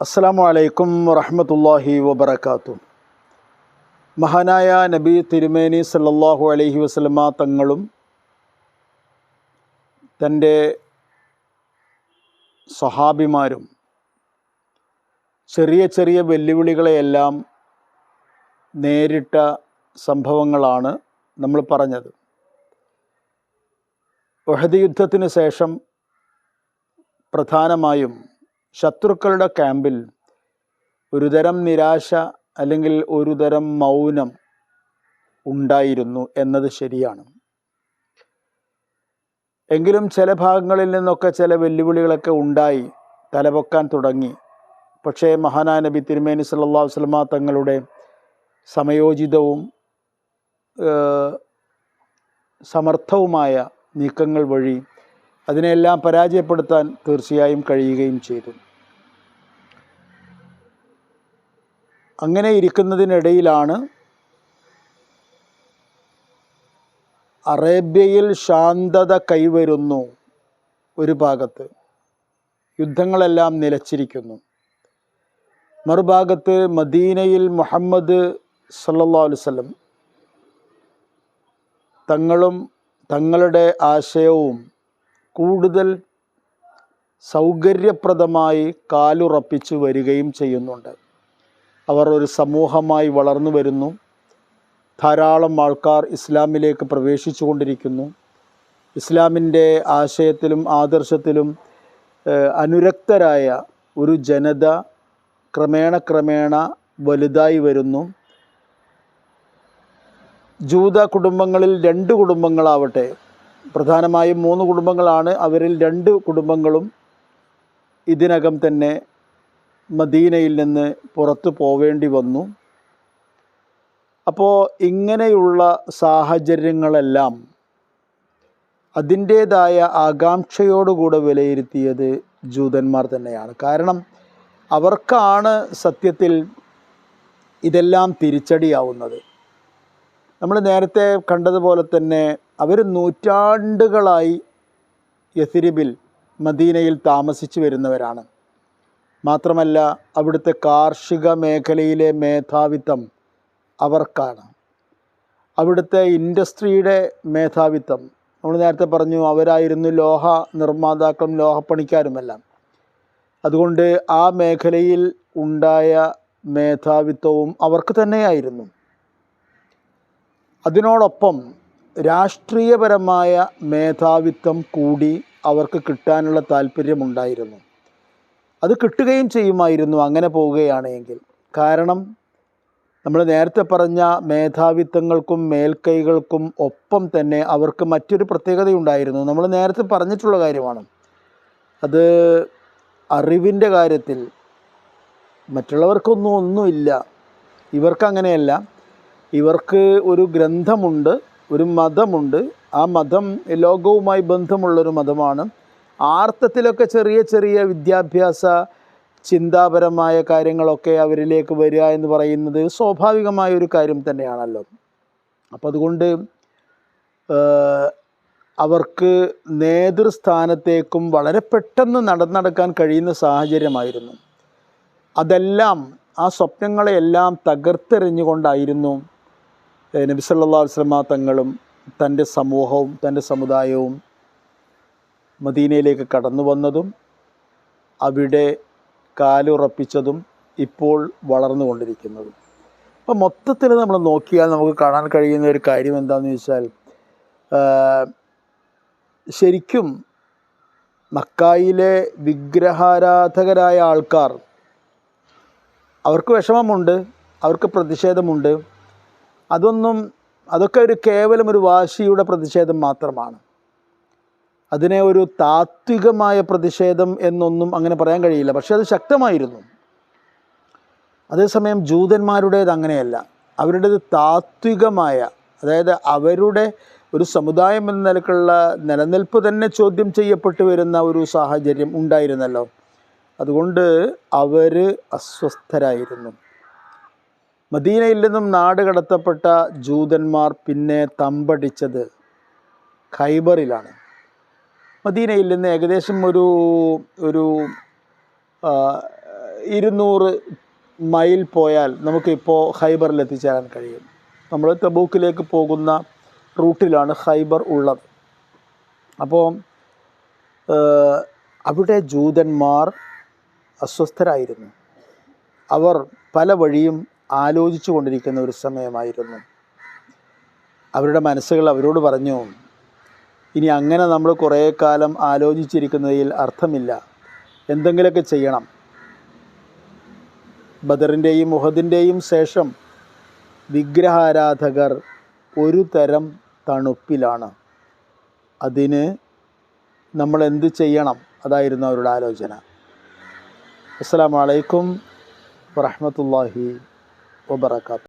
അസ്സാം വലൈക്കും വറഹമത്തല്ലാഹി വബർക്കാത്തു മഹാനായ നബി തിരുമേനി സല്ലാഹു അലൈഹി വസ്ലമ തങ്ങളും തന്റെ സഹാബിമാരും ചെറിയ ചെറിയ വെല്ലുവിളികളെയെല്ലാം നേരിട്ട സംഭവങ്ങളാണ് നമ്മൾ പറഞ്ഞത്. ഒഹദ് യുദ്ധത്തിന് ശേഷം പ്രധാനമായും ശത്രുക്കളുടെ ക്യാമ്പിൽ ഒരുതരം നിരാശ അല്ലെങ്കിൽ ഒരുതരം മൗനം ഉണ്ടായിരുന്നു എന്നത് ശരിയാണ്. എങ്കിലും ചില ഭാഗങ്ങളിൽ നിന്നൊക്കെ ചില വെല്ലുവിളികളൊക്കെ ഉണ്ടായി തലപൊക്കാൻ തുടങ്ങി. പക്ഷേ മഹാനായ നബി തിരുമേനി സല്ലാ വസ്ലമ തങ്ങളുടെ സമയോചിതവും സമർത്ഥവുമായ നീക്കങ്ങൾ വഴി അതിനെല്ലാം പരാജയപ്പെടുത്താൻ തീർച്ചയായും കഴിയുകയും ചെയ്തു. അങ്ങനെ ഇരിക്കുന്നതിനിടയിലാണ് അറേബ്യയിൽ ശാന്തത കൈവരുന്നു ഒരു ഭാഗത്ത്. യുദ്ധങ്ങളെല്ലാം നിലച്ചിരിക്കുന്നു. മറുഭാഗത്ത് മദീനയിൽ മുഹമ്മദ് അലൈഹി വസല്ലം തങ്ങളും തങ്ങളുടെ ആശയവും കൂടുതൽ സൗകര്യപ്രദമായി കാലുറപ്പിച്ചു വരികയും ചെയ്യുന്നുണ്ട്. അവർ ഒരു സമൂഹമായി വളർന്നു വരുന്നു. ധാരാളം ആൾക്കാർ ഇസ്ലാമിലേക്ക് പ്രവേശിച്ചു കൊണ്ടിരിക്കുന്നു ഇസ്ലാമിന്റെ ആശയത്തിലും ആദർശത്തിലും അനുരക്തരായ ഒരു ജനത ക്രമേണ ക്രമേണ വലുതായി വരുന്നു. ജൂത കുടുംബങ്ങളിൽ രണ്ട് കുടുംബങ്ങളാവട്ടെ പ്രധാനമായും മൂന്ന് കുടുംബങ്ങളാണ്. അവരിൽ രണ്ട് കുടുംബങ്ങളും ഇതിനകം തന്നെ മദീനയിൽ നിന്ന് പുറത്തു പോവേണ്ടി വന്നു. അപ്പോൾ ഇങ്ങനെയുള്ള സാഹചര്യങ്ങളെല്ലാം അതിന്റേതായ ആകാംക്ഷയോടുകൂടെ വിലയിരുത്തിയത് ജൂതന്മാർ തന്നെയാണ്. കാരണം അവർക്കാണ് സത്യത്തിൽ ഇതെല്ലാം തിരിച്ചടിയാവുന്നത്. നമ്മൾ നേരത്തെ കണ്ടതുപോലെ തന്നെ അവർ നൂറ്റാണ്ടുകളായി യസിരിബിൽ മദീനയിൽ താമസിച്ചു വരുന്നവരാണ്. മാത്രമല്ല അവിടുത്തെ കാർഷിക മേഖലയിലെ മേധാവിത്വം അവർക്കാണ്. അവിടുത്തെ ഇൻഡസ്ട്രിയുടെ മേധാവിത്വം. നമ്മൾ നേരത്തെ പറഞ്ഞു അവരായിരുന്നു ലോഹ നിർമ്മാതാക്കളും ലോഹപ്പണിക്കാരുമെല്ലാം. അതുകൊണ്ട് ആ മേഖലയിൽ ഉണ്ടായ മേധാവിത്വവും അവർക്ക് തന്നെയായിരുന്നു. അതിനോടൊപ്പം രാഷ്ട്രീയപരമായ മേധാവിത്വം കൂടി അവർക്ക് കിട്ടാനുള്ള താല്പര്യമുണ്ടായിരുന്നു. അത് കിട്ടുകയും ചെയ്യുമായിരുന്നു അങ്ങനെ പോവുകയാണെങ്കിൽ. കാരണം നമ്മൾ നേരത്തെ പറഞ്ഞ മേധാവിത്വങ്ങൾക്കും മേൽക്കൈകൾക്കും ഒപ്പം തന്നെ അവർക്ക് മറ്റൊരു പ്രത്യേകതയുണ്ടായിരുന്നു. നമ്മൾ നേരത്തെ പറഞ്ഞിട്ടുള്ള കാര്യമാണ്. അത് അറിവിന്റെ കാര്യത്തിൽ മറ്റുള്ളവർക്കൊന്നും ഒന്നുമില്ല. ഇവർക്കങ്ങനെയല്ല. ഇവർക്ക് ഒരു ഗ്രന്ഥമുണ്ട്. ഒരു മതമുണ്ട്. ആ മതം ലോകവുമായി ബന്ധമുള്ളൊരു മതമാണ്. ആർത്തത്തിലൊക്കെ ചെറിയ ചെറിയ വിദ്യാഭ്യാസ ചിന്താപരമായ കാര്യങ്ങളൊക്കെ അവരിലേക്ക് വരിക എന്ന് പറയുന്നത് സ്വാഭാവികമായ ഒരു കാര്യം തന്നെയാണല്ലോ. അപ്പം അതുകൊണ്ട് അവർക്ക് നേതൃസ്ഥാനത്തേക്കും വളരെ പെട്ടെന്ന് നടന്നടക്കാൻ കഴിയുന്ന സാഹചര്യമായിരുന്നു. അതെല്ലാം ആ സ്വപ്നങ്ങളെയെല്ലാം തകർത്തെറിഞ്ഞുകൊണ്ടായിരുന്നു ഏഹ്, നബി സല്ലല്ലാഹു അലൈഹി വസല്ലമ തങ്ങളും തന്റെ സമൂഹവും തന്റെ സമുദായവും മദീനയിലേക്ക് കടന്നു വന്നതും അവിടെ കാലുറപ്പിച്ചതും ഇപ്പോൾ വളർന്നുകൊണ്ടിരിക്കുന്നതും അപ്പം മൊത്തത്തിൽ നമ്മൾ നോക്കിയാൽ നമുക്ക് കാണാൻ കഴിയുന്ന ഒരു കാര്യം എന്താണെന്ന് ആഹ്, ശരിക്കും മക്കായിലെ വിഗ്രഹാരാധകരായ ആൾക്കാർ അവർക്ക് വിഷമമുണ്ട് അവർക്ക് പ്രതിഷേധമുണ്ട്. അതൊന്നും അതൊക്കെ ഒരു കേവലം ഒരു വാശിയുടെ പ്രതിഷേധം മാത്രമാണ്. അതിനെ ഒരു താത്വികമായ പ്രതിഷേധം എന്നൊന്നും അങ്ങനെ പറയാൻ കഴിയില്ല. പക്ഷേ അത് ശക്തമായിരുന്നു. അതേസമയം ജൂതന്മാരുടേത് അങ്ങനെയല്ല. അവരുടേത് താത്വികമായ അതായത് അവരുടെ ഒരു സമുദായം എന്ന നിലക്കുള്ള നിലനിൽപ്പ് തന്നെ ചോദ്യം ചെയ്യപ്പെട്ടു വരുന്ന ഒരു സാഹചര്യം ഉണ്ടായിരുന്നല്ലോ. അതുകൊണ്ട് അവർ അസ്വസ്ഥരായിരുന്നു. മദീനയിൽ നിന്നും നാട് കടത്തപ്പെട്ട ജൂതന്മാർ പിന്നെ തമ്പടിച്ചത് ഖൈബറിലാണ്. മദീനയിൽ നിന്ന് ഏകദേശം ഒരു ഒരു ഇരുന്നൂറ് മൈൽ പോയാൽ നമുക്കിപ്പോൾ ഹൈബറിൽ എത്തിച്ചേരാൻ കഴിയും. നമ്മൾ തബൂക്കിലേക്ക് പോകുന്ന റൂട്ടിലാണ് ഹൈബർ ഉള്ളത്. അപ്പോൾ അവിടെ ജൂതന്മാർ അസ്വസ്ഥരായിരുന്നു. അവർ പല വഴിയും ആലോചിച്ചു കൊണ്ടിരിക്കുന്ന ഒരു സമയമായിരുന്നു. അവരുടെ മനസ്സുകൾ അവരോട് പറഞ്ഞു ഇനി അങ്ങനെ നമ്മൾ കുറേ കാലം ആലോചിച്ചിരിക്കുന്നതിൽ അർത്ഥമില്ല. എന്തെങ്കിലുമൊക്കെ ചെയ്യണം. ബദറിന്റെയും മുഹദിന്റെയും ശേഷം വിഗ്രഹാരാധകർ ഒരു തരം തണുപ്പിലാണ്. അതിന് നമ്മൾ എന്ത് ചെയ്യണം? അതായിരുന്നു അവരുടെ ആലോചന. അസ്സാം വലൈക്കും വറഹമത്തല്ലാഹി വബർക്കാത്തു